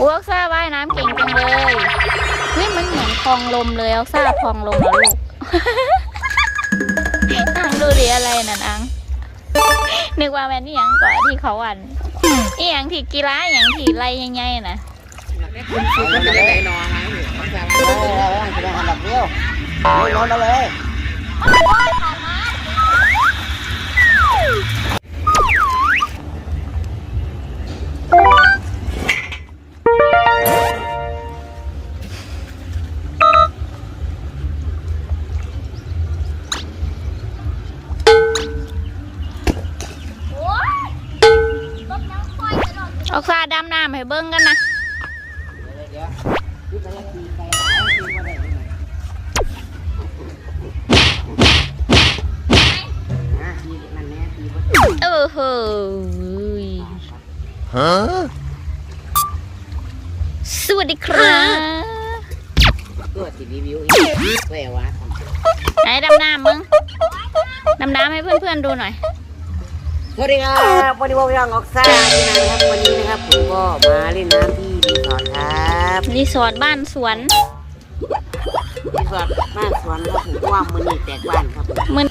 พวกซ่าว่ายน้ำเก่งจังเลยเฮ้ยมันเหมือนพองลมเลยเอาซ่าพองลมเหรอลูกอังดูดิอะไรนั่นอัง นึกว่าแม่นี่ยังก่อนที่เขาอันนี่ยังที่กีฬาอย่างที่ไรยังไงนะคุณคือมันจะได้นอนนะมันจะเออเราต้องแสดงอันดับเดียวไม่นอนเอาเลยาดำน้ำให้เบิ้งกันนะเออเฮ้ยฮะสวัสดีครับตัวสิรีวิวอีกแปลว่าไหนดำน้ำมึงดำน้ำให้เพื่อนๆดูหน่อย วัสดีครับวันนี้ผมยังออกซ่าที่นั่นครับวันนี้นะครับผมก็มาเล่นน้ำที่รีสอร์ทครับรีสอร์ทบ้านสวนรีสอร์ทบ้านสวนครับผมว่ามือนี่แตกบ้านครับผมมัน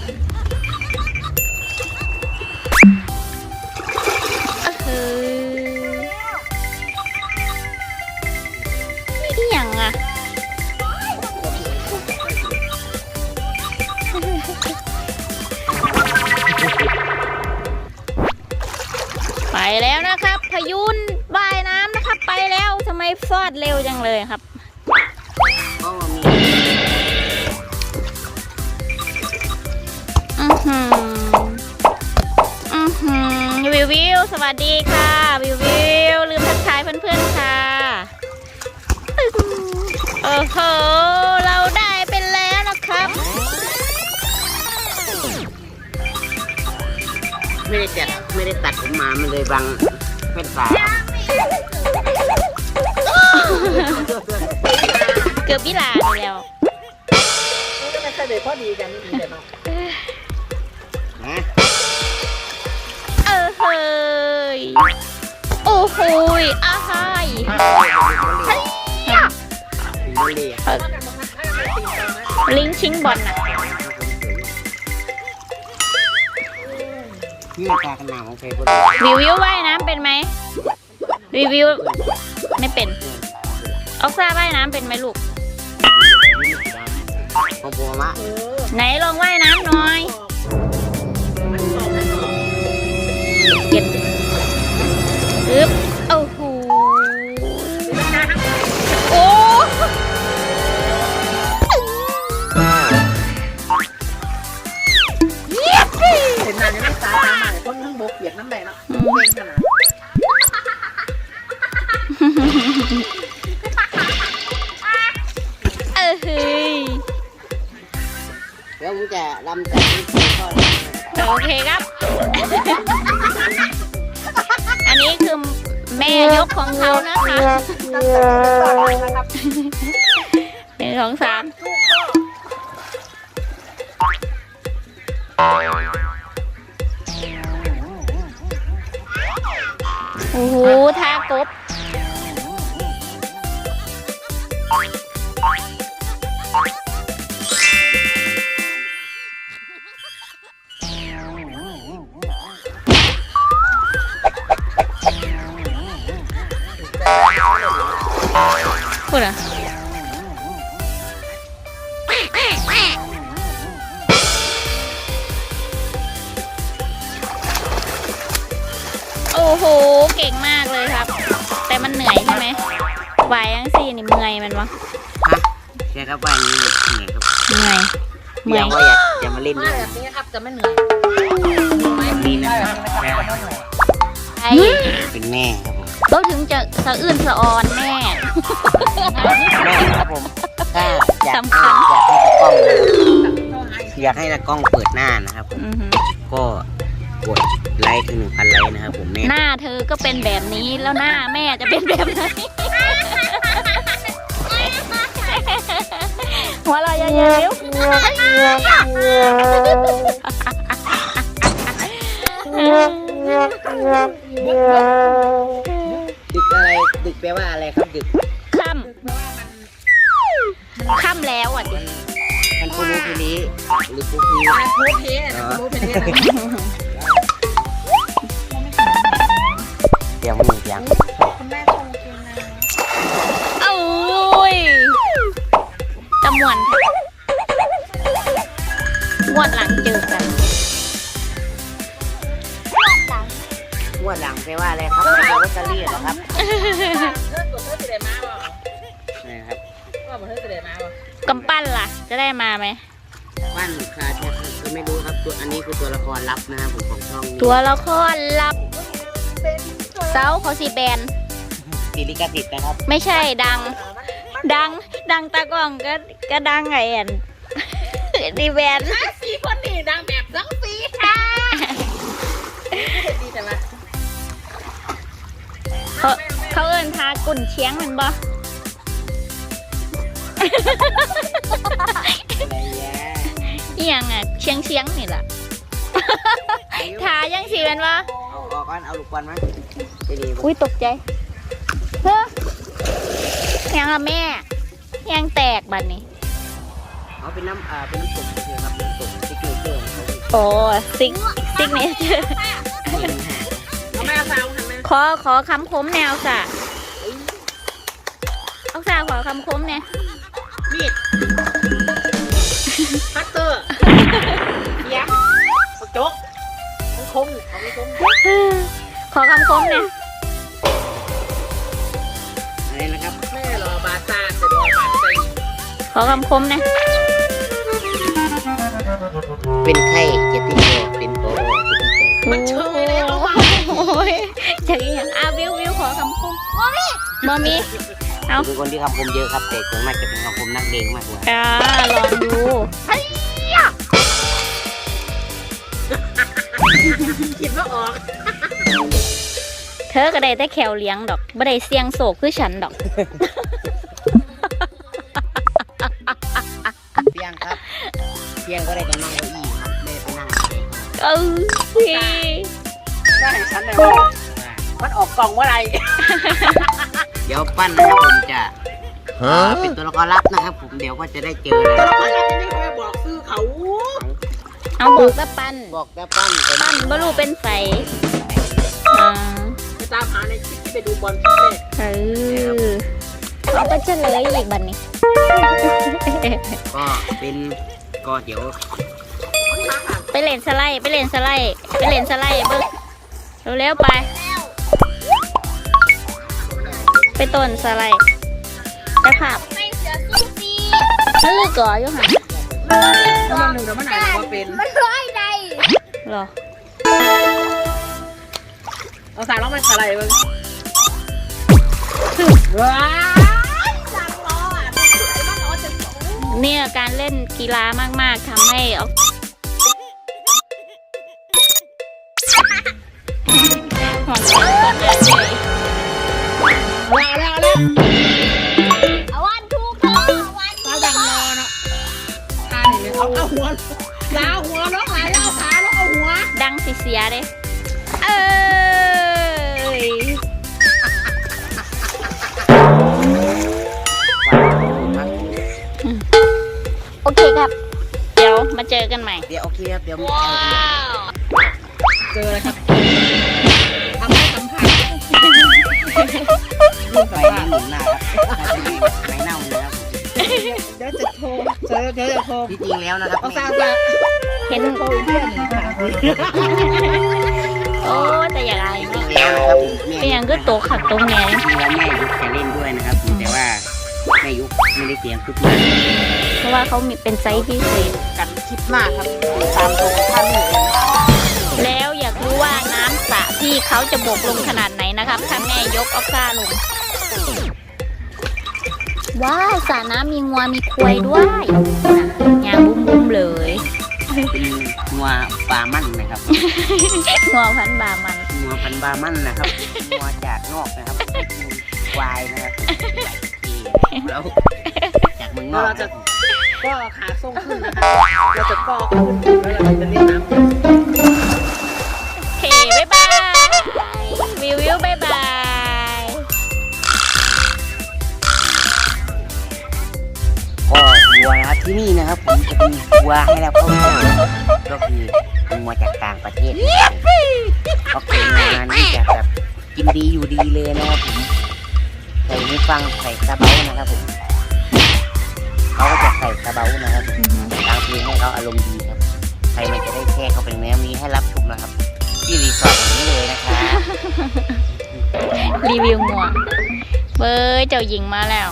ฟอดเร็วจังเลยครับอือหืออือหือวิววิวสวัสดีค่ะ วิววิวลืมทักทายเพื่อนๆค่ะโอ้โหเราได้เป็นแล้วนะครับ ไม่ได้จัดไม่ได้ตัดผมมามันเลยบังเป็นฝาครับ เกือบวิลาไปแล้วก็ไม่เคยได้พอดีกันนี่เดี๋ยวเนาะนะเออเฮ้ยโอ้โหยอาหายถึงบุรีลิงชิงบอลน่ะนี่ตาขนาดของเพลงบุรีวิววิวว่ายน้ำเป็นไหมวิววิวไม่เป็น ออกซาว่ายน้ำเป็นไหมลูกของผมอะเออไหนลองว่ายน้ำหน่อย เก็บ เดี๋ยวผมจะลำจากนี้ไปทอดโอเคครับ อันนี้คือแม่ยกของเขานะคะนะครับหนึ่งสองสามโอ้โหท่ากบ พูดอะโอ้โห เก่งมากเลยครับ แต่มันเหนื่อยใช่ไหมวายยังสี่นี่เมื่อยมันวะฮะแค่ครับว่าอย่างนี้เหนื่อยครับเหนื่อยเดี๋ยวว่าอยากจะมาเล่นมาด้วยแบบนี้ครับจะไม่เหนื่อยนี่นะครับแม่ไอ้เป็นแม่ครับผมเราถึงจะสะอื้นสะออนแม่ แม่ครับผมถ้าอยากสำคัญ อยากให้ตากล้องนะครับอยากให้ตากล้องเปิดหน้านะครับผม อือหือก็กดไลค์ถึงหนึ่งพันไลค์นะครับผมแม่หน้าเธอก็เป็นแบบนี้แล้วหน้าแม่จะเป็นแบบไหน หัวเราะเยอะๆเร็วดึกอะไรดึก แปลว่าอะไรครับดึกค่ดึกเพราะว่ามันำค่ำแล้วอะดิมันปูรูพีนี้หรือปูพีมันโพเพนะโพเพนะเดี๋ยวมึงเสียงคุณแม่ชงกินนะโอ้ยตะมวนค่ะงวดหลังเจอกันงวดหลังแปลว่าอะไรครับไม่ใช่ลอตเตอรี่เหรอครับ จะได้มาไหมปั้นคาแทบก็ไม่รู้ครับตัวอันนี้คือตัวละครลับนะครับผมของช่องนี้ตัวละครลับเซาเขาสีแบนติลิกสิทธิ์นะครับ ไม่ใช่ดัง ดัง ดังตากล้องก็ก็ดังไงอันดีแบนอะสี่คนนี่ดังแบบสังสีค่ะดีแต่ว่าเขาเขาเอินพากุ่นเชียงแมันบ่ อะไรแย่อีหยังอะเชียงเชียงนี่แหละทายังสีเป็นวะเอาออกก่อนเอาลูกบอลมาไปดีบ่อุ้ยตกใจเฮ้ยยังละแม่ ยังแตกบัดนี้เอาเป็นน้ำอ่าเป็นน้ำตกเฉยๆครับน้ำตกซิกเนเจอร์ของเขาโอ้ซิกซิกเนเจอร์ที่หนึ่งหาเอาแม่สาวทำไมขอขอคำคมแนวสะเอาสาขอคำคมเนี่ย อคำคมเนี่ยอะไรนะครับแม่รอบาซาแต่รอบาใจขอคำคมเนี่ยเป็นไข้เจ็ดที่คอเป็นโปรเจ็ดที่ใจมันเชยแล้วเอามาโอ้ยจากอีหยังอาวิววิวขอคำคมมอมีมอมีเอ้าเป็นคนที่คำคมเยอะครับแต่ส่วนมากจะเป็นคำคมนักเลงมากกว่าอ่าลองดูคิดว่าออก เธอก็ได้แต่แขวเลี้ยงดอกบ่ได้เสียงโศกคือฉันดอก เพียงครับเพียงก็ได้แต่นั่งเก้าอี้ครับไม่ได้ไปนั่งเองเออพี่ได้ฉันเลยว่ามันออกกล่องเมื่อไหรเดี๋ยวปั้นนะครับผมจะอ่าเป็นตัวละครลับนะครับ ผมเดี๋ยวก็จะได้เจอนะแต่ละคนจะไม่ค่อยบอกซื้อเขา เอาบอกตะปันบอกแต่ปั้นแต่ปั้นบ่รู้เป็นไส ดูบอลคลิปแรกเออเราก็เฉลยอีกบัดนี้ ก็เป็นก็เดี๋ยวไปเล่นสไลด์ไปเล่นสไลด์ไปเล่นสไลด์เบิ่งเร็วๆไป ไปต้นสไลด์ไปขับไม่เสือสู้ซีนั่นลึกก่ออยู่ห่ะถ้ามันหนึ่งแล้วมันอาจจะว่าเป็น มันร้อยใดเหรอ เอาสายล้อมันอะไรมึง ว้าวสั่งล้ออะสายมันล้อจะสูงเนี่ยการเล่นกีฬามาก ๆทำให้ออกหัวใจคนเดือดเลยว้าวแล้วแล้วเอาวันทุกคนเอาวันตาดังรอเนาะตาเนี่ยเอาเอาหัวลาหัวล้อหลายเอาขาล้อเอาหัว ดังสิเสียเด้เอ้ย เคครับ เดี๋ยวมาเจอกันใหม่ เดี๋ยวโอเคครับเดี๋ยวเจอเลยครับทำให้สัมผัสรุ่นไปนี่หนุนหน้าครับไม่เน่าเลยครับเดี๋ยวจะโทรเจอเดี๋ยวจะโทรที่จริงแล้วนะครับเอาซาซาเห็นโทรเพื่อนค่ะโอ้แต่อย่างไรจริงแล้วนะครับผมแม่เป็นอย่างก็โตขัดตรงแหนจริงแล้วแม่ยุคจะเล่นด้วยนะครับแต่ว่าแม่ยุคไม่ได้เสียงทุกมาก เพราะว่าเขามีเป็นไซส์พิเศษกันคลิปหน้าครับตามตรงท่านนี่เองครับแล้วอยากรู้ว่าน้ำสระที่เขาจะบกลงขนาดไหนนะครับถ้าแม่ยกออกซ่าลงว้าวสระน้ำมีงัวมีควายด้วยนะยางบุ้มบุ้มๆเลยเป็นงัวปลามั่นนะครับงัวพันบามันงัวพันธุ์บามั่นนะครับงัวจากนอกนะครับไม่กินควายนะครับใหญ่ทีแล้วจากเมืองนอกนะครับ ก็ขาส่งขึ้นนะคะเราจะก็ขึ้นแล้วเราจะเล่นน้ำโอเคบายบายวิววิวบายบายก็วัวนะครับที่นี่นะครับผมจะมีวัวให้เราเข้าใจก็คือเป็นวัวจากต่างประเทศก็คืองานที่จะแบบกินดีอยู่ดีเลยนะครับผมใส่หูฟังใส่กระเป๋นะครับผม เขาก็จะใส่กระเบ้านะครับอือหือตามเพลงให้เขาอารมณ์ดีครับใครมันจะได้แช่เขาเป็นเนื้อมีให้รับชมนะครับ ที่รีสอร์ทแห่งนี้เลยนะคะรีวิวหมวกเบยเจ้าหญิงมาแล้ว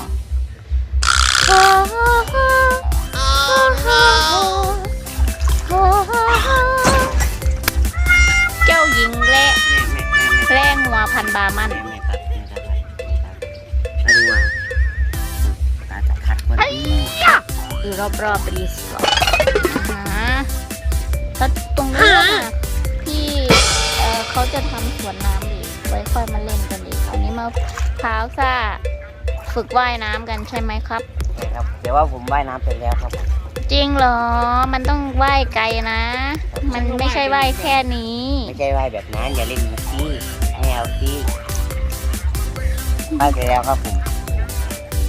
เจ้าหญิงและแม่แม่แม่แม่แร่งัวพันบามันแม่แม่ครับแม่ครับมาดูว่าตาจะคัดคนนี้ อยู่รอบๆรีสอร์ทอ่าฮะแล้วตรงนี้ค่ะที่เอ่อเขาจะทำสวนน้ำอีกไว้ค่อยมาเล่นกันอีกอันนี้มาพร้าวซ่าฝึกว่ายน้ำกันใช่ไหมครับใช่ครับเดี๋ยวว่าผมว่ายน้ำไปแล้วครับผมจริงเหรอ มันต้องว่ายไกลนะ มันไม่ใช่ว่ายแค่นี้ ไม่ใช่ว่ายแบบนั้นอย่าเล่นนะซี่ไม่เอาซี่ว่ายไปแล้วครับผม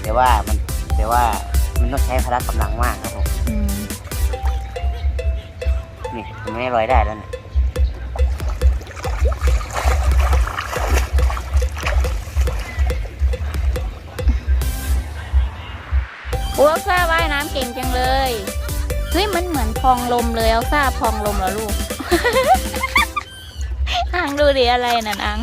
แต่ว่ามันแต่ว่า มันต้องใช้พละกำลังมากครับผมอืมนี่ผมไม่ลอยได้แล้วเนี่ยเอลซ่าว่ายน้ำเก่งจังเลยเฮ้ยมันเหมือนพองลมเลยเอลซ่าพองลมเหรอลูก อังดูดิอะไรนั่นอัง